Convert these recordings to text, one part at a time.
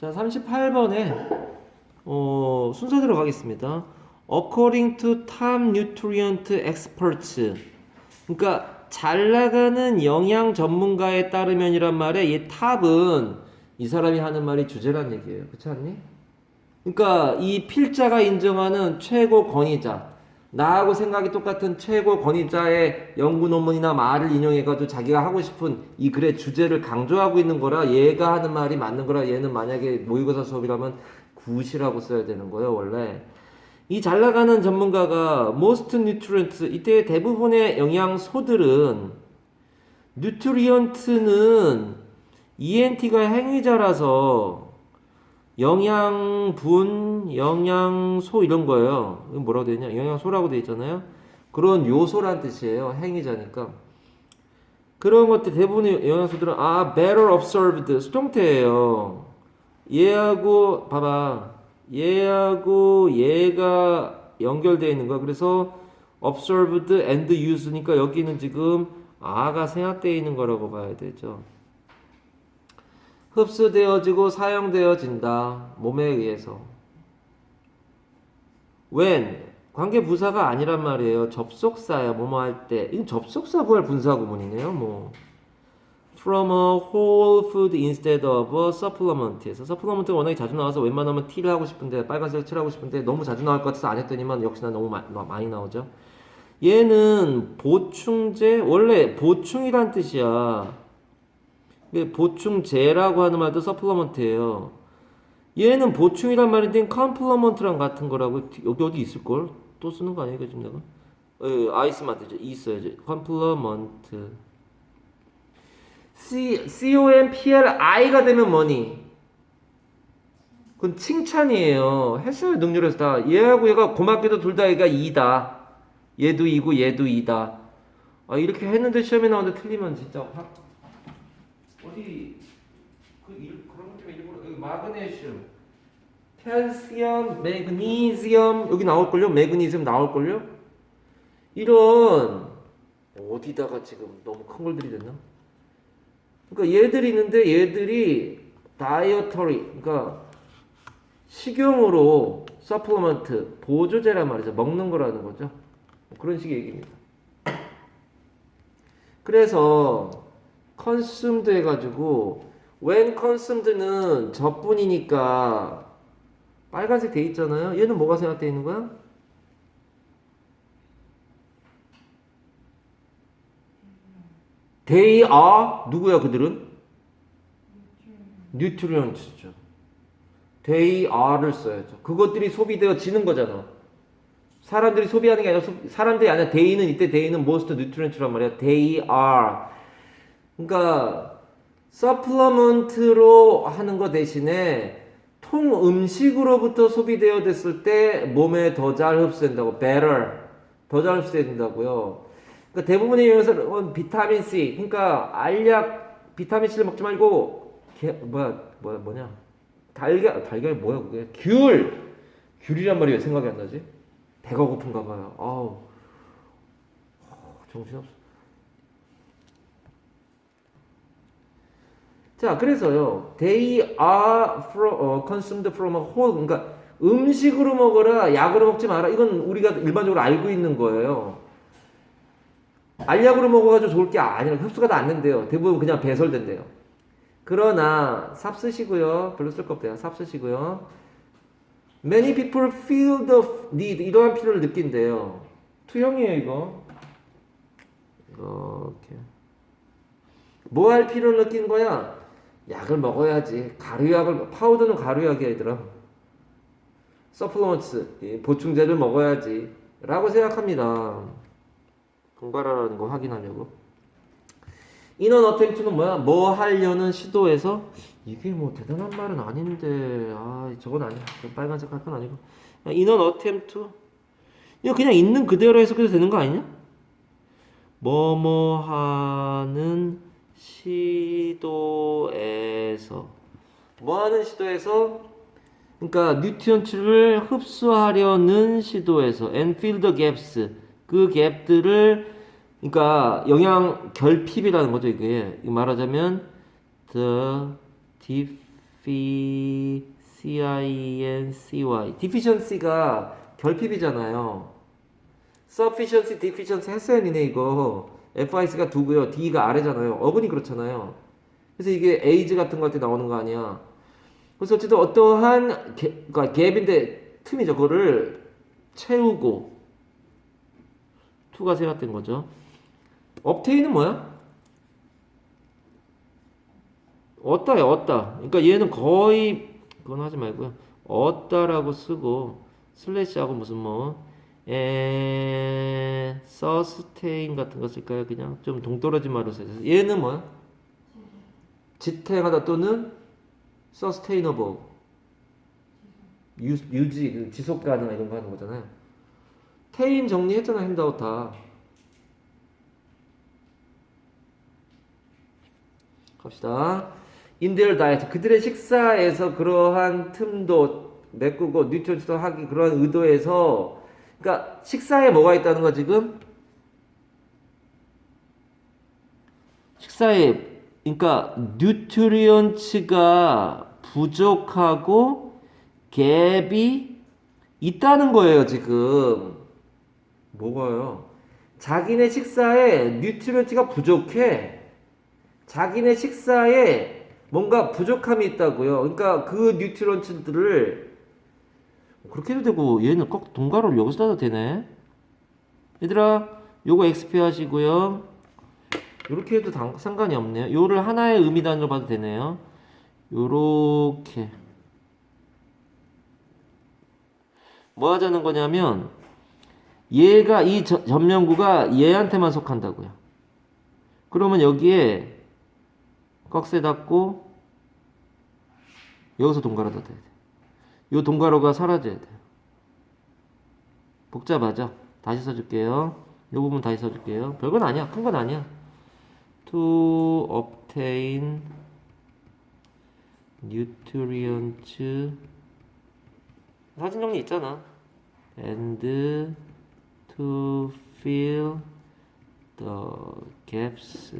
자, 38번에 어, 순서대로 가겠습니다. According to top nutrient experts. 그러니까 잘 나가는 영양 전문가에 따르면이란 말에 이 탑은 이 사람이 하는 말이 주제란 얘기예요. 그렇지 않니? 그러니까 이 필자가 인정하는 최고 권위자 나하고 생각이 똑같은 최고 권위자의 연구 논문이나 말을 인용해가지고 자기가 하고 싶은 이 글의 주제를 강조하고 있는 거라 얘가 하는 말이 맞는 거라 얘는 만약에 모의고사 수업이라면 굿이라고 써야 되는 거예요 원래. 이 잘 나가는 전문가가 most nutrients 이때 대부분의 영양소들은 nutrient는 ENT가 행위자라서 영양분, 영양소 이런 거예요. 이거 뭐라고 되어 있냐? 영양소라고 되어 있잖아요. 그런 요소란 뜻이에요. 행위자니까. 그런 것들 대부분의 영양소들은 아 better observed 수동태예요. 얘하고 봐봐. 얘하고 얘가 연결되어 있는 거야. 그래서 observed and used니까 여기는 지금 아가 생략되어 있는 거라고 봐야 되죠. 흡수되어지고 사용되어진다. 몸에 의해서. when 관계 부사가 아니란 말이에요. 접속사야. 뭐뭐 할 때. 이건 접속사 구할 분사 구문이네요. 뭐 from a whole food instead of a supplement에서 supplement가 워낙에 자주 나와서 웬만하면 T를 하고 싶은데 빨간색 칠하고 싶은데 너무 자주 나올 것 같아서 안 했더니만 역시나 너무 마- 많이 나오죠. 얘는 보충제 원래 보충이란 뜻이야. 보충제라고 하는 말도 서플러먼트예요. 얘는 보충이란 말인데 컴플러먼트랑 같은 거라고 여기 어디 있을 걸? 또 쓰는 거 아니야 지금 내가? 어, 아이스만 되죠. 있어야지. 컴플러먼트. C C O M P L I가 되면 뭐니? 그건 칭찬이에요. 했어요 능률에서 다. 얘하고 얘가 고맙게도 둘 다 얘가 2다. 얘도 2고 얘도 2다. 아 이렇게 했는데 시험에 나오는데 틀리면 진짜 확 어디 그 일, 그런 것 때문에 일부러 여기 마그네슘, 칼슘, 매그니슘 여기 나올 걸요? 매그니슘 나올 걸요? 이런 어디다가 지금 너무 큰 걸 들이댔나? 그러니까 얘들이 있는데 얘들이 다이어터리 그러니까 식용으로 서플리먼트 보조제란 말이죠. 먹는 거라는 거죠. 그런 식의 얘기입니다. 그래서 consumed 해가지고 when consumed는 적분이니까 빨간색 돼 있잖아요. 얘는 뭐가 생각돼 있는 거야? They are 누구야 그들은? nutrients죠. They are를 써야죠. 그것들이 소비되어지는 거잖아. 사람들이 소비하는 게 아니라 소- 사람들이 아니라 they는 이때 they는 most nutrients란 말이야. They 그러니까 서플러먼트로 하는 거 대신에 통 음식으로부터 소비되어 됐을 때 몸에 더 잘 흡수된다고 better 더 잘 흡수된다고요. 그러니까 대부분의 영양소는 비타민 C 그러니까 알약 비타민 C를 먹지 말고 게, 뭐야 뭐야 뭐냐 달걀 달걀 뭐야 그게 귤 귤이란 말이 왜 생각이 안 나지? 배가 고픈가 봐요. 아우 정신없어. 자, 그래서요. They are from, 어, consumed from a whole. 그러니까 음식으로 먹어라, 약으로 먹지 마라. 이건 우리가 일반적으로 알고 있는 거예요. 알약으로 먹어가지고 좋을 게 아니라 흡수가 다 안 된대요. 대부분 그냥 배설된대요. 그러나 삽 쓰시고요. 별로 쓸 거 없대요. 삽 쓰시고요. Many people feel the need. 이러한 필요를 느낀대요. 투형이에요, 이거. 이렇게. 뭐 할 필요를 느낀 거야? 약을 먹어야지. 가루약을 파우더는 가루약이야 얘들아. 서플러먼트 보충제를 먹어야지. 라고 생각합니다. 번갈아라는 거 확인하려고. 인원 어템트는 뭐야? 뭐 하려는 시도에서 이게 뭐 대단한 말은 아닌데 아 저건 아니야. 빨간색 할 건 아니고. 야, 인원 어템트 이거 그냥 있는 그대로 해석해도 되는 거 아니냐? 뭐뭐 하는 시도에서. 뭐 하는 시도에서? 그러니까 뉴트리언츠를 흡수하려는 시도에서. and fill the gaps 그 갭들을 그러니까 영양 결핍이라는 거죠 이게. 말하자면 the F C I N C Y deficiency가 결핍이잖아요. sufficiency, deficiency 했어요, 니네 이거. FIC가 두고요, D가 아래잖아요. 어근이 그렇잖아요. 그래서 이게 age 같은 거 할 때 나오는 거 아니야. 그래서 어쨌든 어떠한 개, 그러니까 갭인데 틈이죠. 그거를 채우고 투가 생략된 거죠. 업테이는 뭐야? 얻다야, 얻다. 그러니까 얘는 거의 그건 하지 말고요. 얻다라고 쓰고 슬래시하고 무슨 뭐 에, 서스테인 같은 거 쓸까요? 그냥 좀 동떨어진 말로 써요. 얘는 뭐야? 지탱하다 또는 sustainable 유, 유지, 그 지속 가능 이런 거 하는 거잖아요. 테인 정리했잖아 핸드아웃 다. 갑시다. In their 그들의 식사에서 그러한 틈도 메꾸고 뉴트런트도 하기 그러한 의도에서 그러니까 식사에 뭐가 있다는 거 지금? 식사에 그러니까 뉴트리언츠가 부족하고 갭이 있다는 거예요 지금 뭐가요? 자기네 식사에 뉴트리언츠가 부족해 자기네 식사에 뭔가 부족함이 있다고요 그러니까 그 뉴트리언츠들을 그렇게 해도 되고 얘는 꼭 동가로를 여기서 따도 되네 얘들아 요거 XP 하시고요 이렇게 해도 당, 상관이 없네요. 요를 하나의 의미 단위로 봐도 되네요. 요렇게 뭐 하자는 거냐면 얘가 이 저- 전면구가 얘한테만 속한다고요. 그러면 여기에 꺽쇠 닫고 여기서 동가로 닫아야 돼. 요 동가로가 사라져야 돼요. 복잡하죠? 다시 써줄게요. 요 부분 다시 써줄게요. 별건 아니야. 큰 건 아니야. to obtain nutrients 사진 정리 있잖아 and to fill the gaps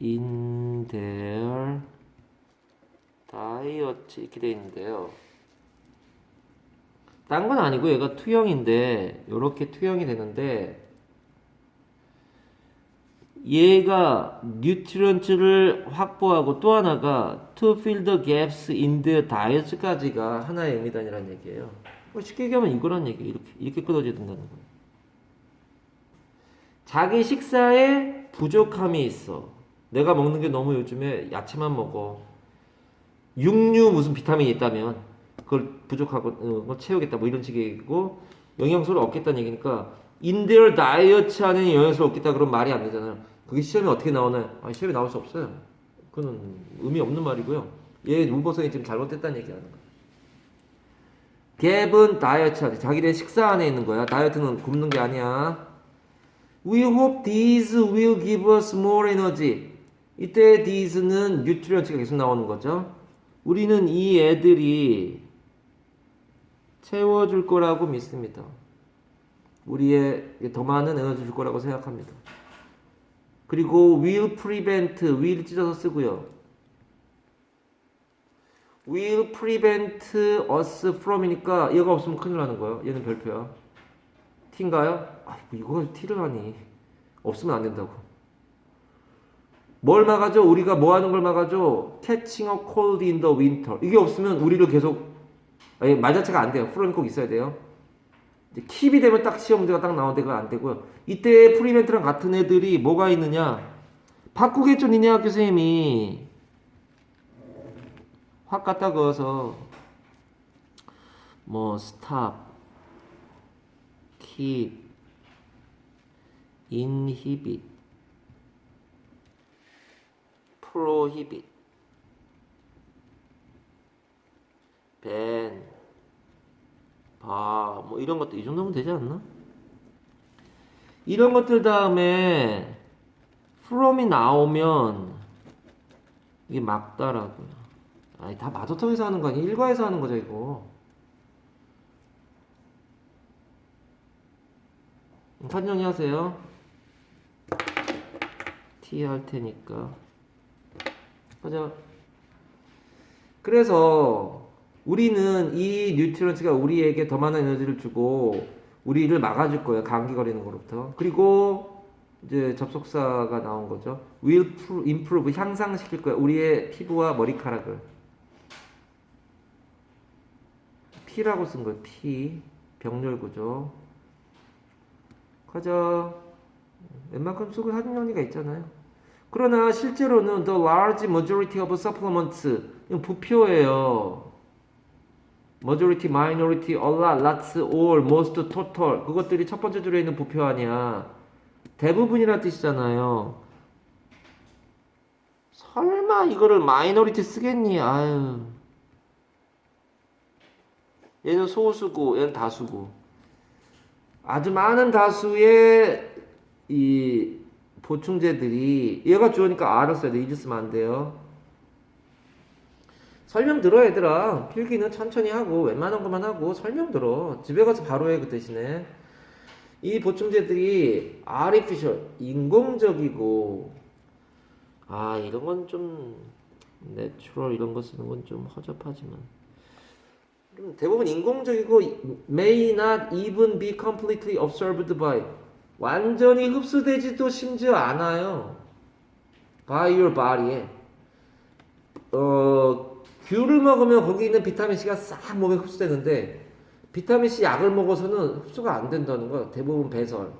in their diet 이렇게 돼 있는데요 딴 건 아니고 얘가 투영인데 이렇게 투영이 되는데 얘가 뉴트리언츠를 확보하고 또 하나가 to fill the gaps in the diet까지가 하나의 의미단이라는 얘기예요. 뭐 쉽게 얘기하면 이거란 얘기 이렇게 이렇게 끊어져야 된다는 거예요. 자기 식사에 부족함이 있어. 내가 먹는 게 너무 요즘에 야채만 먹어. 육류 무슨 비타민이 있다면 그걸 부족하고 어, 그걸 채우겠다 뭐 이런 얘기고 영양소를 얻겠다는 얘기니까 their diet 안에 영양소를 얻겠다 그런 말이 안 되잖아요. 그게 시험에 어떻게 나오나요? 아니, 시험에 나올 수 없어요. 그거는 의미 없는 말이고요. 얘 우버선이 지금 잘못됐다는 얘기하는 거예요. 갭은 다이어트 안에 자기네 식사 안에 있는 거야. 다이어트는 굶는 게 아니야. We hope these will give us more energy. 이때 these는 뉴트리언츠가 계속 나오는 거죠. 우리는 이 애들이 채워줄 거라고 믿습니다. 우리의 더 많은 에너지 줄 거라고 생각합니다. 그리고 will prevent, will 찢어서 쓰고요. will prevent us from이니까 얘가 없으면 큰일 나는 거예요. 얘는 별표야. t인가요? 아, 이걸 t를 하니. 없으면 안 된다고. 뭘 막아줘? 우리가 뭐 하는 걸 막아줘? catching a cold in the winter. 이게 없으면 우리를 계속 아니, 말 자체가 안 돼요. 프롬이 꼭 있어야 돼요. 이제 킵이 되면 딱 시험 문제가 딱 나오는데 그건 안 되고요. 이때 프리벤트랑 같은 애들이 뭐가 있느냐? 바꾸겠죠, 니네 학교 선생님이. 확 갖다 그어서 뭐 스탑, 킵, 인히빗, 프로히빗, 밴, 바, 뭐 이런 것도 이 정도면 되지 않나? 이런 것들 다음에 from이 나오면 이게 막다라고요. 아니 다 마더텅에서 하는 거 아니야? 일과에서 하는 거죠 이거. 사진 정리하세요. T 할 테니까. 가자. 그래서 우리는 이 뉴트런트가 우리에게 더 많은 에너지를 주고 우리를 막아줄 거예요. 감기 걸리는 것부터. 그리고 이제 접속사가 나온 거죠. will pro- improve 향상시킬 거예요. 우리의 피부와 머리카락을. P라고 쓴 거예요. P 병렬 구조. 가자. 웬만큼 하는 논리가 있잖아요. 그러나 실제로는 the large majority of supplements 이건 부표예요. majority, minority, a lot, lots, all, most, total 그것들이 첫 번째 줄에 있는 부표 아니야. 대부분이란 뜻이잖아요. 설마 이거를 마이너리티 쓰겠니? 아유. 얘는 소수고 얘는 다수고. 아주 많은 다수의 이 보충제들이 얘가 주어니까 써야 돼. 이즈 쓰면 안 돼요. 설명 들어 얘들아. 필기는 천천히 하고 웬만한 것만 하고 설명 들어. 집에 가서 바로 해 그 대신에. 이 보충제들이 artificial 인공적이고 아 이런 건 좀 내추럴 이런 거 쓰는 건 좀 허접하지만 좀 대부분 인공적이고 may not even be completely absorbed by 완전히 흡수되지도 심지어 않아요. by your body에 어 귤을 먹으면 거기 있는 비타민 C가 싹 몸에 흡수되는데 비타민 C 약을 먹어서는 흡수가 안 된다는 거야. 대부분 배설.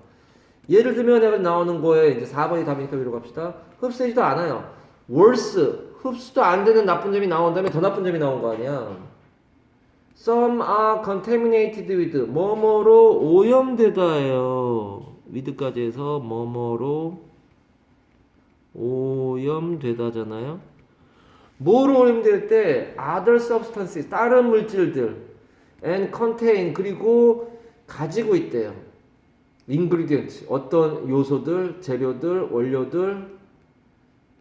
예를 들면 여기 나오는 거에 이제 4번이 답이니까 위로 갑시다. 흡수되지도 않아요. worse 흡수도 안 되는 나쁜 점이 나온 다음에 더 나쁜 점이 나온 거 아니야. Some are contaminated with 뭐뭐로 오염되다예요. With까지 해서 뭐뭐로 오염되다잖아요. 뭐로 오염될 때 other substances 다른 물질들 and contain 그리고 가지고 있대요. ingredient 어떤 요소들, 재료들, 원료들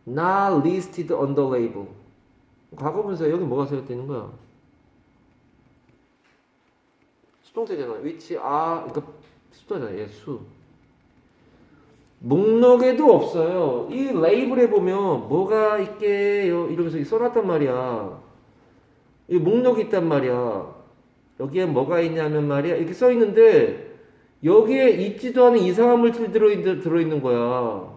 not listed on the label. 과거 분사 여기 뭐가 되는 거야? 수동태잖아. which are 그러니까 수동태잖아. 얘 수. 목록에도 없어요. 이 레이블에 보면 뭐가 있게요 이러면서 써놨단 말이야. 이 목록이 있단 말이야. 여기에 뭐가 있냐면 말이야 이렇게 써 있는데 여기에 있지도 않은 이상한 물질 들어있는 거야.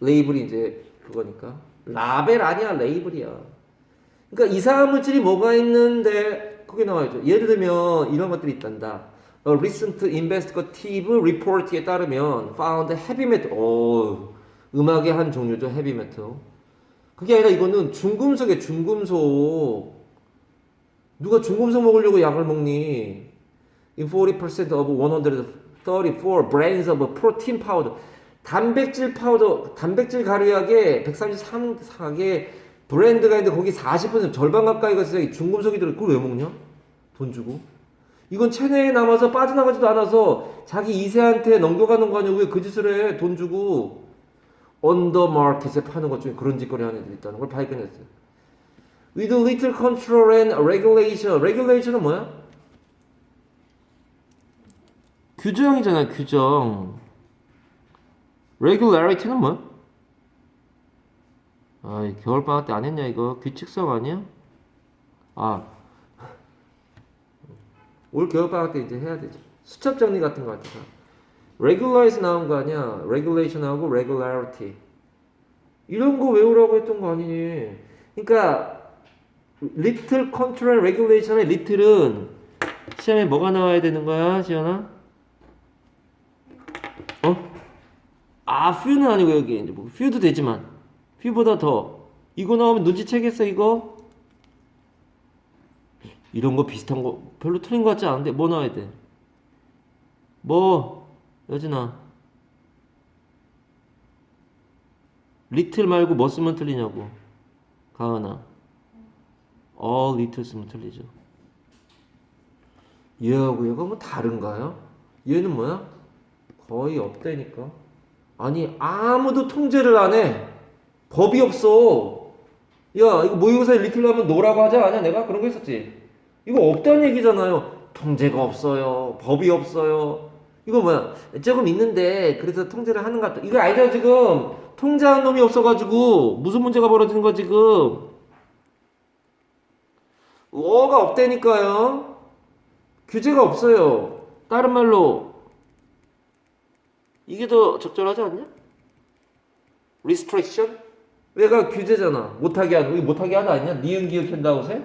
레이블이 이제 그거니까 라벨 아니야 레이블이야. 그러니까 이상한 물질이 뭐가 있는데 거기 나와있죠. 예를 들면 이런 것들이 있단다. A recent investigative report에 따르면 found heavy metal. 오, 음악의 한 종류죠 헤비 메탈. 그게 아니라 이거는 중금속에 중금속. 누가 중금속 먹으려고 약을 먹니? In 40% of 134 brands of protein powder. 단백질 파우더, 단백질 가루약에 133개 브랜드가 있는데 거기 40% 절반 가까이가 진짜 중금속이 들어. 그걸 왜 먹냐? 돈 주고. 이건 체내에 남아서 빠져나가지도 않아서 자기 이세한테 넘겨가는 거 아니야? 왜 그 짓을 해? 돈 주고. 언더마켓에 파는 것 중에 그런 짓거리 하는 애들 있다는 걸 발견했어요. With little control and regulation. regulation은 뭐야? 규정이잖아, 규정. regularity는 뭐야? 아, 겨울방학 때 안 했냐, 이거? 규칙성 아니야? 아. 올 겨울방학 때 이제 해야 되지. 수첩 정리 같은 거 같아. regularize 나온 거 아니야? regulation하고 regularity. 이런 거 외우라고 했던 거 아니니? 그러니까 little control regulation의 little은 시험에 뭐가 나와야 되는 거야, 지연아? 어? 아, few는 아니고 여기 이제 뭐 few도 되지만 few보다 더 이거 나오면 눈치채겠어 이거? 이런 거 비슷한 거 별로 틀린 거 같지 않은데 뭐 나와야 돼? 뭐 여진아. 리틀 말고 뭐 쓰면 틀리냐고. 가은아. all little 쓰면 틀리죠. 얘하고 얘가 뭐 다른가요? 얘는 뭐야? 거의 없다니까. 아니 아무도 통제를 안해. 법이 없어. 야 이거 모의고사에 리틀 하면 노라고 하지 않냐 내가 그런 거 했었지 이거 없다는 얘기잖아요 통제가 없어요 법이 없어요 이거 뭐야 조금 있는데 그래서 통제를 하는 것 같다 이거 알죠 지금 통제하는 놈이 없어가지고 무슨 문제가 벌어지는 거야 지금? 어가 없다니까요. 규제가 없어요. 다른 말로 이게 더 적절하지 않냐? restriction? 왜가 규제잖아. 못하게 하는 못하게 하다 아니냐? 니은 기억 한다고 세?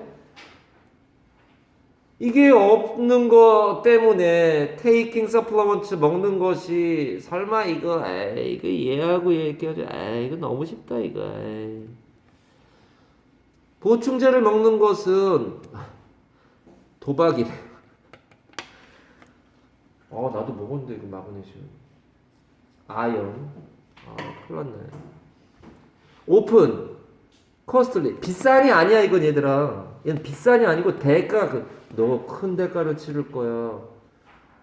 이게 없는 거 때문에 taking supplements 먹는 것이 설마 이거 에이 이거 얘하고 얘기하자 에이 이거 너무 쉽다 이거 에이. 보충제를 먹는 것은 도박이래. 어 나도 먹었는데 이거 마그네슘. 아연. 아 큰일 났네. 오픈. 코스틀리. 비싼이 아니야 이건 얘들아. 얘는 비싼이 아니고 대가 너 큰 대가를 치를 거야.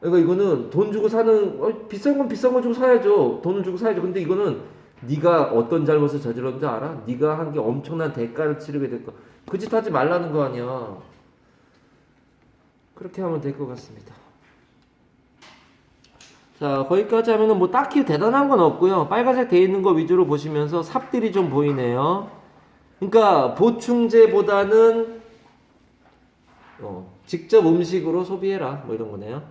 그러니까 이거는 돈 주고 사는 어, 비싼 건 비싼 거 주고 사야죠. 돈을 주고 사야죠. 근데 이거는 네가 어떤 잘못을 저질렀는지 알아? 네가 한 게 엄청난 대가를 치르게 될 거. 그 짓 하지 말라는 거 아니야. 그렇게 하면 될 것 같습니다. 자, 거기까지 하면은 뭐 딱히 대단한 건 없고요. 빨간색 돼 있는 거 위주로 보시면서 삽들이 좀 보이네요. 그러니까 보충제보다는 어, 직접 음식으로 소비해라 뭐 이런 거네요.